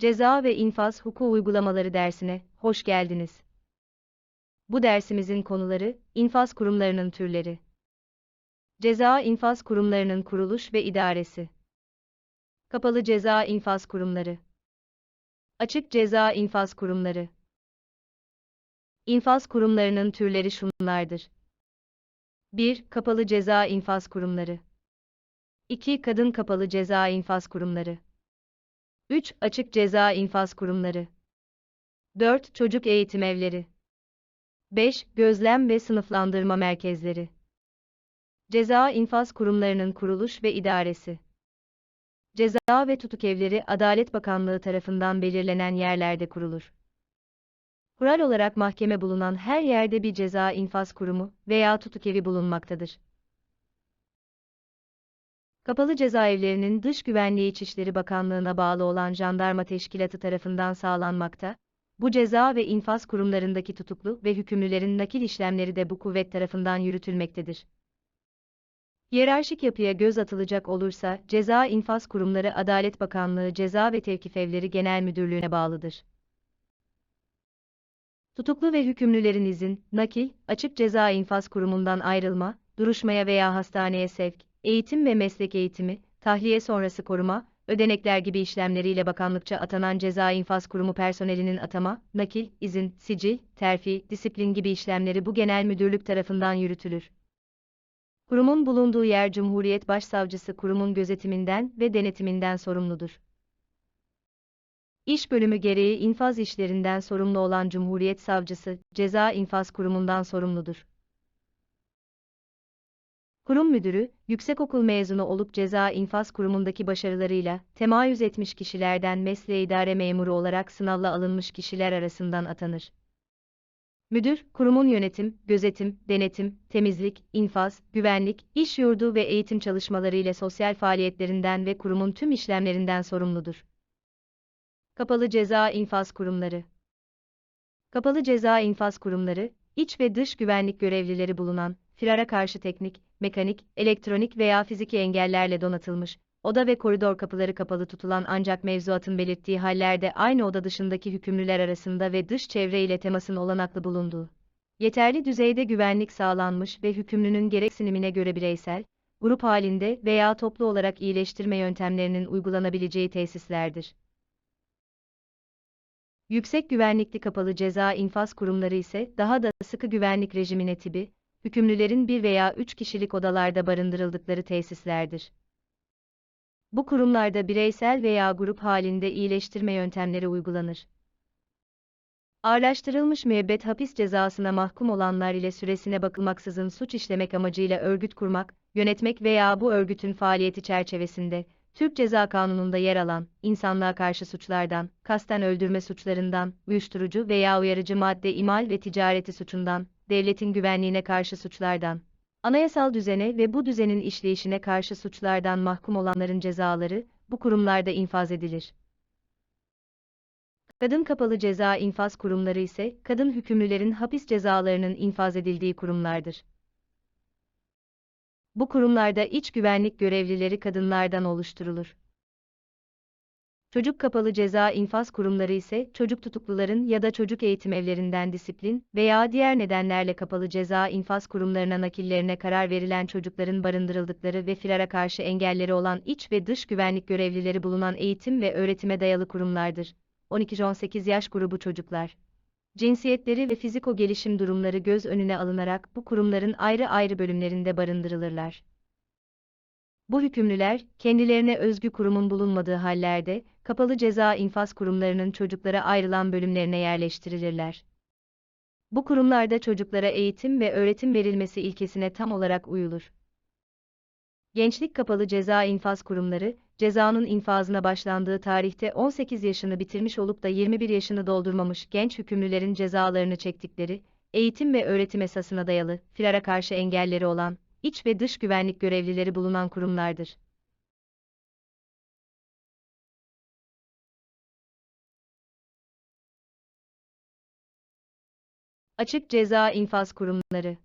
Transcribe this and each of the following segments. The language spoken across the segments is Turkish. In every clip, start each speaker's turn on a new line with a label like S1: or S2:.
S1: Ceza ve infaz hukuku uygulamaları dersine hoş geldiniz. Bu dersimizin konuları infaz kurumlarının türleri. Ceza infaz kurumlarının kuruluş ve idaresi. Kapalı ceza infaz kurumları. Açık ceza infaz kurumları. İnfaz kurumlarının türleri şunlardır. 1. Kapalı ceza infaz kurumları. 2. Kadın kapalı ceza infaz kurumları. 3. Açık ceza infaz kurumları. 4. Çocuk eğitim evleri. 5. Gözlem ve sınıflandırma merkezleri. Ceza infaz kurumlarının kuruluş ve idaresi. Ceza ve tutuk evleri Adalet Bakanlığı tarafından belirlenen yerlerde kurulur. Kural olarak mahkeme bulunan her yerde bir ceza infaz kurumu veya tutuk evi bulunmaktadır. Kapalı cezaevlerinin dış güvenliği İçişleri Bakanlığı'na bağlı olan Jandarma Teşkilatı tarafından sağlanmakta, bu ceza ve infaz kurumlarındaki tutuklu ve hükümlülerin nakil işlemleri de bu kuvvet tarafından yürütülmektedir. Hiyerarşik yapıya göz atılacak olursa, Ceza İnfaz Kurumları Adalet Bakanlığı Ceza ve Tevkif Evleri Genel Müdürlüğü'ne bağlıdır. Tutuklu ve hükümlülerin izin, nakil, açık ceza infaz kurumundan ayrılma, duruşmaya veya hastaneye sevk, eğitim ve meslek eğitimi, tahliye sonrası koruma, ödenekler gibi işlemleriyle bakanlıkça atanan ceza infaz kurumu personelinin atama, nakil, izin, sicil, terfi, disiplin gibi işlemleri bu genel müdürlük tarafından yürütülür. Kurumun bulunduğu yer Cumhuriyet Başsavcısı kurumun gözetiminden ve denetiminden sorumludur. İş bölümü gereği infaz işlerinden sorumlu olan Cumhuriyet Savcısı, Ceza İnfaz Kurumu'ndan sorumludur. Kurum müdürü, yüksekokul mezunu olup ceza infaz kurumundaki başarılarıyla, temayüz etmiş kişilerden mesleğe idare memuru olarak sınavla alınmış kişiler arasından atanır. Müdür, kurumun yönetim, gözetim, denetim, temizlik, infaz, güvenlik, iş yurdu ve eğitim çalışmaları ile sosyal faaliyetlerinden ve kurumun tüm işlemlerinden sorumludur. Kapalı Ceza İnfaz Kurumları Kapalı Ceza İnfaz Kurumları, iç ve dış güvenlik görevlileri bulunan, firara karşı teknik, mekanik, elektronik veya fiziki engellerle donatılmış, oda ve koridor kapıları kapalı tutulan ancak mevzuatın belirttiği hallerde aynı oda dışındaki hükümlüler arasında ve dış çevre ile temasın olanaklı bulunduğu. Yeterli düzeyde güvenlik sağlanmış ve hükümlünün gereksinimine göre bireysel, grup halinde veya toplu olarak iyileştirme yöntemlerinin uygulanabileceği tesislerdir. Yüksek güvenlikli kapalı ceza infaz kurumları ise daha da sıkı güvenlik rejimine tibi, hükümlülerin bir veya üç kişilik odalarda barındırıldıkları tesislerdir. Bu kurumlarda bireysel veya grup halinde iyileştirme yöntemleri uygulanır. Ağırlaştırılmış müebbet hapis cezasına mahkum olanlar ile süresine bakılmaksızın suç işlemek amacıyla örgüt kurmak, yönetmek veya bu örgütün faaliyeti çerçevesinde, Türk Ceza Kanunu'nda yer alan, insanlığa karşı suçlardan, kasten öldürme suçlarından, uyuşturucu veya uyarıcı madde imal ve ticareti suçundan, devletin güvenliğine karşı suçlardan, anayasal düzene ve bu düzenin işleyişine karşı suçlardan mahkum olanların cezaları, bu kurumlarda infaz edilir. Kadın kapalı ceza infaz kurumları ise, kadın hükümlülerin hapis cezalarının infaz edildiği kurumlardır. Bu kurumlarda iç güvenlik görevlileri kadınlardan oluşturulur. Çocuk kapalı ceza infaz kurumları ise çocuk tutukluların ya da çocuk eğitim evlerinden disiplin veya diğer nedenlerle kapalı ceza infaz kurumlarına nakillerine karar verilen çocukların barındırıldıkları ve firara karşı engelleri olan iç ve dış güvenlik görevlileri bulunan eğitim ve öğretime dayalı kurumlardır. 12-18 yaş grubu çocuklar. Cinsiyetleri ve fiziko gelişim durumları göz önüne alınarak bu kurumların ayrı ayrı bölümlerinde barındırılırlar. Bu hükümlüler, kendilerine özgü kurumun bulunmadığı hallerde, kapalı ceza infaz kurumlarının çocuklara ayrılan bölümlerine yerleştirilirler. Bu kurumlarda çocuklara eğitim ve öğretim verilmesi ilkesine tam olarak uyulur. Gençlik Kapalı Ceza infaz Kurumları, cezanın infazına başlandığı tarihte 18 yaşını bitirmiş olup da 21 yaşını doldurmamış genç hükümlülerin cezalarını çektikleri, eğitim ve öğretim esasına dayalı, firara karşı engelleri olan, iç ve dış güvenlik görevlileri bulunan kurumlardır. Açık Ceza infaz Kurumları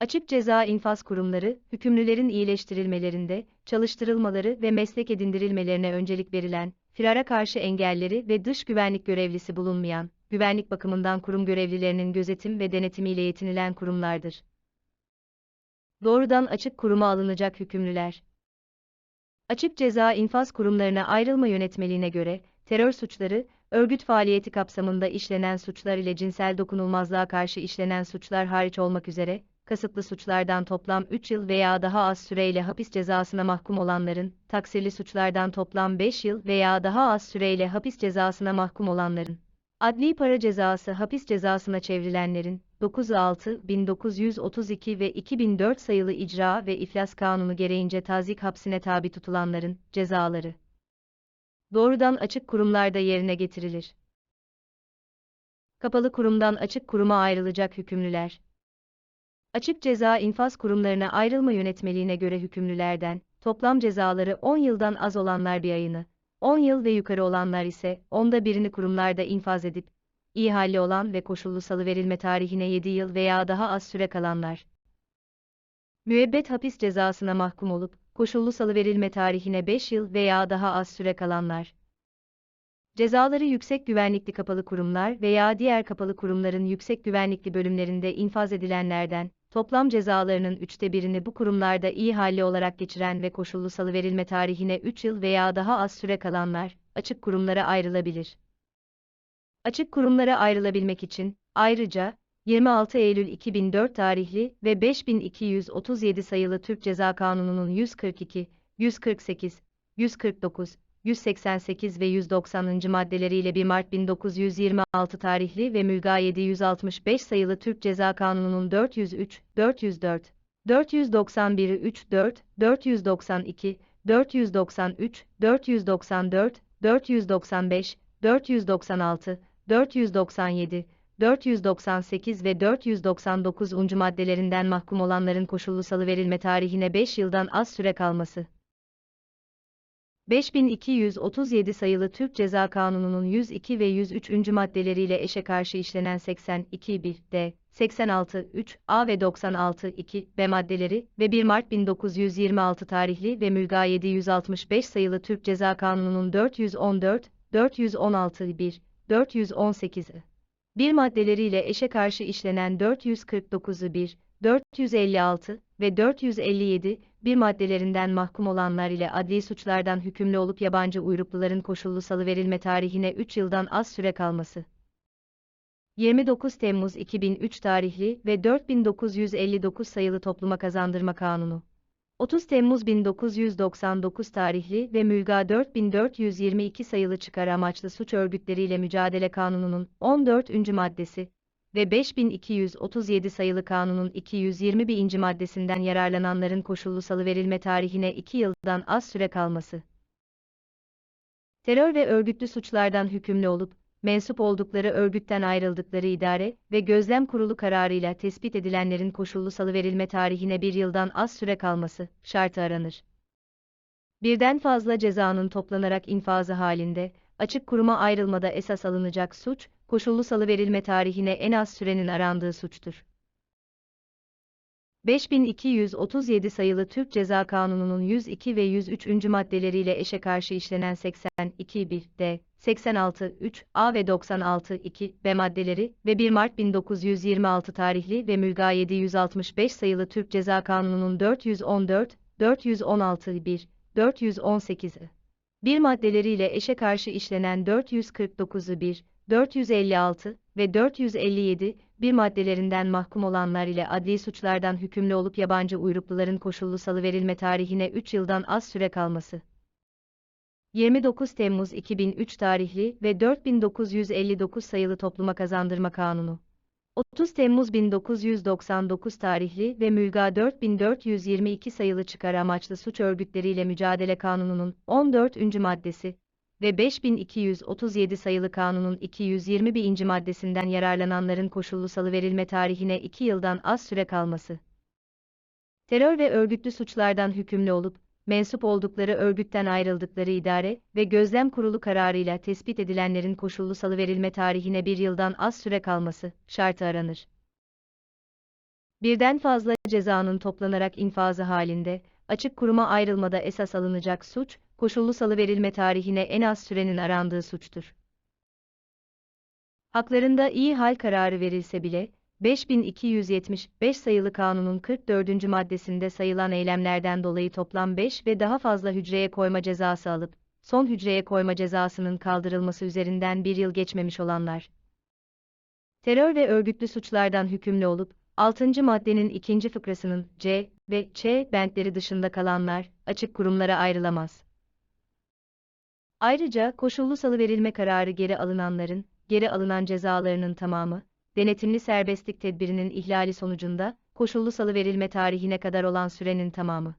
S1: Açık ceza infaz kurumları, hükümlülerin iyileştirilmelerinde, çalıştırılmaları ve meslek edindirilmelerine öncelik verilen, firara karşı engelleri ve dış güvenlik görevlisi bulunmayan, güvenlik bakımından kurum görevlilerinin gözetim ve denetimiyle yetinilen kurumlardır. Doğrudan açık kuruma alınacak hükümlüler. Açık ceza infaz kurumlarına ayrılma yönetmeliğine göre, terör suçları, örgüt faaliyeti kapsamında işlenen suçlar ile cinsel dokunulmazlığa karşı işlenen suçlar hariç olmak üzere, kasıtlı suçlardan toplam 3 yıl veya daha az süreyle hapis cezasına mahkum olanların, taksirli suçlardan toplam 5 yıl veya daha az süreyle hapis cezasına mahkum olanların, adli para cezası hapis cezasına çevrilenlerin, 96.1932 ve 2004 sayılı icra ve iflas kanunu gereğince tazik hapsine tabi tutulanların, cezaları doğrudan açık kurumlarda yerine getirilir. Kapalı kurumdan açık kuruma ayrılacak hükümlüler. Açık ceza infaz kurumlarına ayrılma yönetmeliğine göre hükümlülerden, toplam cezaları 10 yıldan az olanlar bir ayını, 10 yıl ve yukarı olanlar ise onda birini kurumlarda infaz edip, iyi halli olan ve koşullu salıverilme tarihine 7 yıl veya daha az süre kalanlar. Müebbet hapis cezasına mahkum olup, koşullu salıverilme tarihine 5 yıl veya daha az süre kalanlar. Cezaları yüksek güvenlikli kapalı kurumlar veya diğer kapalı kurumların yüksek güvenlikli bölümlerinde infaz edilenlerden, toplam cezalarının üçte birini bu kurumlarda iyi halli olarak geçiren ve koşullu salıverilme tarihine 3 yıl veya daha az süre kalanlar, açık kurumlara ayrılabilir. Açık kurumlara ayrılabilmek için, ayrıca, 26 Eylül 2004 tarihli ve 5237 sayılı Türk Ceza Kanunu'nun 142, 148, 149, 188 ve 190. maddeleriyle 1 Mart 1926 tarihli ve Mülga 765 sayılı Türk Ceza Kanunu'nun 403, 404, 491 3 4, 492, 493, 494, 495, 496, 497, 498 ve 499. maddelerinden mahkum olanların koşullu salıverilme tarihine 5 yıldan az süre kalması. 5237 sayılı Türk Ceza Kanunu'nun 102 ve 103. maddeleriyle eşe karşı işlenen 82 1 d 86 3 a ve 96 2 b maddeleri ve 1 Mart 1926 tarihli ve Mülga 765 sayılı Türk Ceza Kanunu'nun 414, 416 1, 418 bir maddeleriyle eşe karşı işlenen 449'u 1, 456 ve 457 bir maddelerinden mahkum olanlar ile adli suçlardan hükümlü olup yabancı uyrukluların koşullu salıverilme tarihine 3 yıldan az süre kalması. 29 Temmuz 2003 tarihli ve 4959 sayılı Topluma Kazandırma Kanunu 30 Temmuz 1999 tarihli ve Mülga 4422 sayılı çıkar amaçlı suç örgütleriyle mücadele kanununun 14. maddesi ve 5237 sayılı kanunun 221. maddesinden yararlananların koşullu salıverilme tarihine 2 yıldan az süre kalması. Terör ve örgütlü suçlardan hükümlü olup, mensup oldukları örgütten ayrıldıkları idare ve gözlem kurulu kararıyla tespit edilenlerin koşullu salıverilme tarihine bir yıldan az süre kalması şartı aranır. Birden fazla cezanın toplanarak infazı halinde, açık kuruma ayrılmada esas alınacak suç, koşullu salıverilme tarihine en az sürenin arandığı suçtur. 5237 sayılı Türk Ceza Kanunu'nun 102 ve 103. maddeleriyle eşe karşı işlenen 82 1 d 86 3 a ve 96 2 b maddeleri ve 1 Mart 1926 tarihli ve Mülga 765 sayılı Türk Ceza Kanunu'nun 414, 416 1, 418 bir maddeleriyle eşe karşı işlenen 449'u 1, 456 ve 457 bir maddelerinden mahkum olanlar ile adli suçlardan hükümlü olup yabancı uyrukluların koşullu salıverilme tarihine 3 yıldan az süre kalması. 29 Temmuz 2003 tarihli ve 4959 sayılı Topluma Kazandırma Kanunu. 30 Temmuz 1999 tarihli ve Mülga 4422 sayılı çıkar amaçlı suç örgütleriyle mücadele kanununun 14. maddesi ve 5237 sayılı kanunun 221. maddesinden yararlananların koşullu salıverilme tarihine 2 yıldan az süre kalması. Terör ve örgütlü suçlardan hükümlü olup, mensup oldukları örgütten ayrıldıkları idare ve gözlem kurulu kararıyla tespit edilenlerin koşullu salıverilme tarihine bir yıldan az süre kalması şartı aranır. Birden fazla cezanın toplanarak infazı halinde, açık kuruma ayrılmada esas alınacak suç, koşullu salıverilme tarihine en az sürenin arandığı suçtur. Haklarında iyi hal kararı verilse bile, 5275 sayılı kanunun 44. maddesinde sayılan eylemlerden dolayı toplam 5 ve daha fazla hücreye koyma cezası alıp, son hücreye koyma cezasının kaldırılması üzerinden bir yıl geçmemiş olanlar, terör ve örgütlü suçlardan hükümlü olup, 6. maddenin ikinci fıkrasının C ve Ç bentleri dışında kalanlar, açık kurumlara ayrılamaz. Ayrıca koşullu salıverilme kararı geri alınanların, geri alınan cezalarının tamamı, denetimli serbestlik tedbirinin ihlali sonucunda, koşullu salıverilme tarihine kadar olan sürenin tamamı.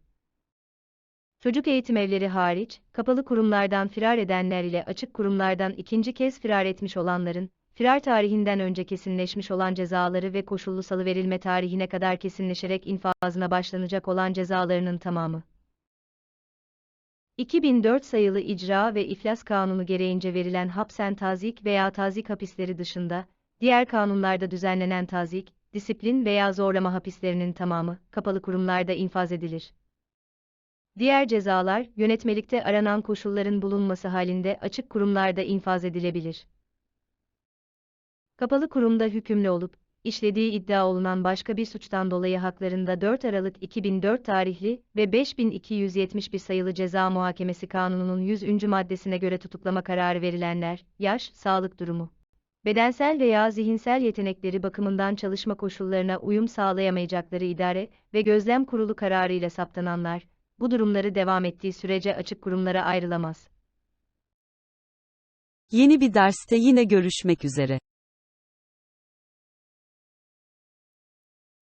S1: Çocuk eğitim evleri hariç, kapalı kurumlardan firar edenler ile açık kurumlardan ikinci kez firar etmiş olanların, firar tarihinden önce kesinleşmiş olan cezaları ve koşullu salıverilme tarihine kadar kesinleşerek infazına başlanacak olan cezalarının tamamı. 2004 sayılı icra ve iflas kanunu gereğince verilen hapsen tazik veya tazik hapisleri dışında, diğer kanunlarda düzenlenen tazik, disiplin veya zorlama hapislerinin tamamı, kapalı kurumlarda infaz edilir. Diğer cezalar, yönetmelikte aranan koşulların bulunması halinde açık kurumlarda infaz edilebilir. Kapalı kurumda hükümlü olup, işlediği iddia olunan başka bir suçtan dolayı haklarında 4 Aralık 2004 tarihli ve 5271 sayılı Ceza Muhakemesi Kanunu'nun 100. maddesine göre tutuklama kararı verilenler, yaş, sağlık durumu, bedensel veya zihinsel yetenekleri bakımından çalışma koşullarına uyum sağlayamayacakları idare ve gözlem kurulu kararıyla saptananlar, bu durumları devam ettiği sürece açık kurumlara ayrılamaz.
S2: Yeni bir derste yine görüşmek üzere.